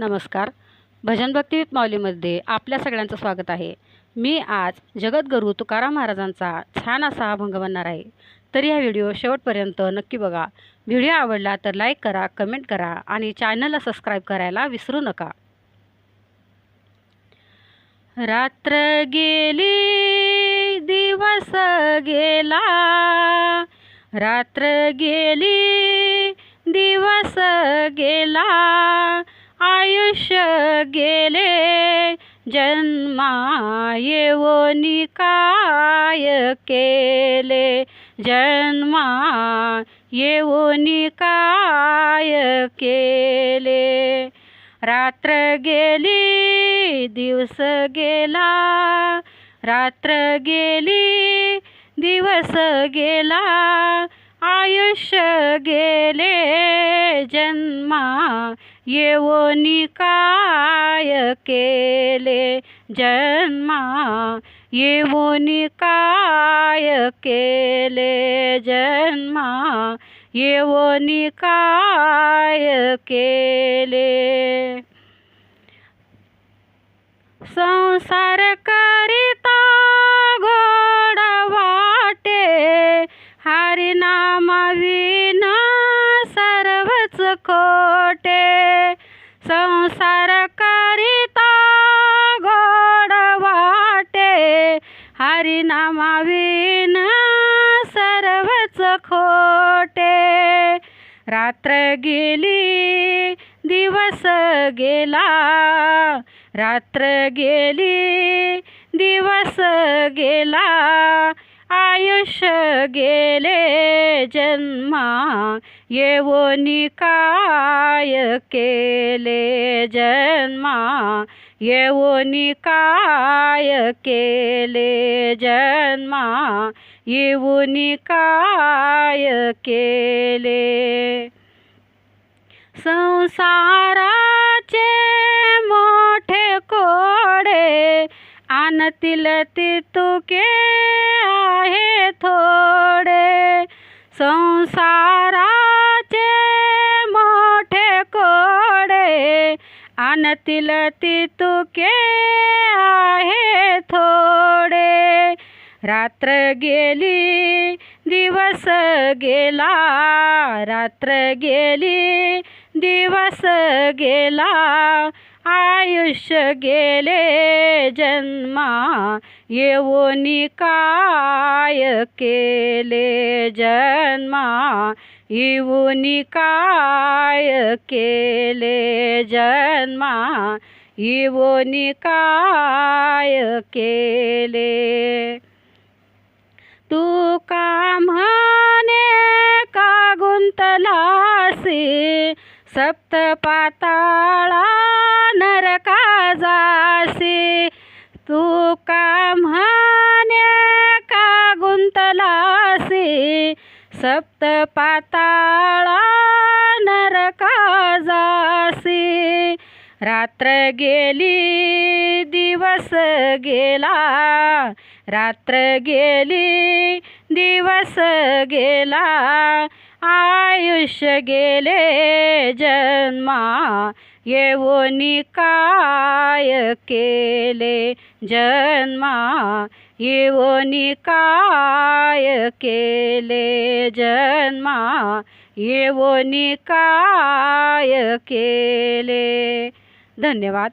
नमस्कार. भजन भक्ती माऊलीमध्ये आपल्या सगळ्यांचं स्वागत आहे. मी आज जगद्गुरू तुकाराम महाराजांचा छान असा अभंग बनणार आहे. तर या व्हिडिओ शेवटपर्यंत नक्की बघा. व्हिडिओ आवडला तर लाईक करा कमेंट करा आणि चॅनलला सबस्क्राईब करायला विसरू नका. रात्र गेली दिवस गेला. रात्र गेली दिवस गेला. गेले जन्मा येवोनी काय केले जन्मा येवोनी काय केले. रात्र गेली दिवस गेला रात्र गेली दिवस गेला आयुष्य गेले जन्मा येवो काय केले जन्मा? येवो काय केले जन्मा? येवो काय केले? संसार करिता गोड वाटे हरिनामा विना सर्वच खोटे. हरिनाम सर्वच खोटे. रात्र गेली दिवस गेला. रात्र गेली दिवस गेला. आयुष्य गेले जन्मा येवोनी काय केले जन्मा येवोनी काय केले जन्मा येवोनी काय केले संसाराचे मोठे कोडे आणतील ती संसाराचे मोठे कोडे आणतील ती तुके आहे थोडे. रात्र गेली दिवस गेला. रात्र गेली दिवस गेला. आयुष्य गेले जन्मा येऊन काय केले जन्मा येऊन काय केले जन्मा येऊन काय केले. तू का म्हणे का गुंतलासी सप्त पाताळा सप्त पाताळा नरका जासी रात्र गेली दिवस गेला. रात्र गेली दिवस गेला. आयुष्य गेले जन्मा येवोनी काय केले? जन्मा येवोनी काय केले जन्मा? येवोनी काय केले? धन्यवाद.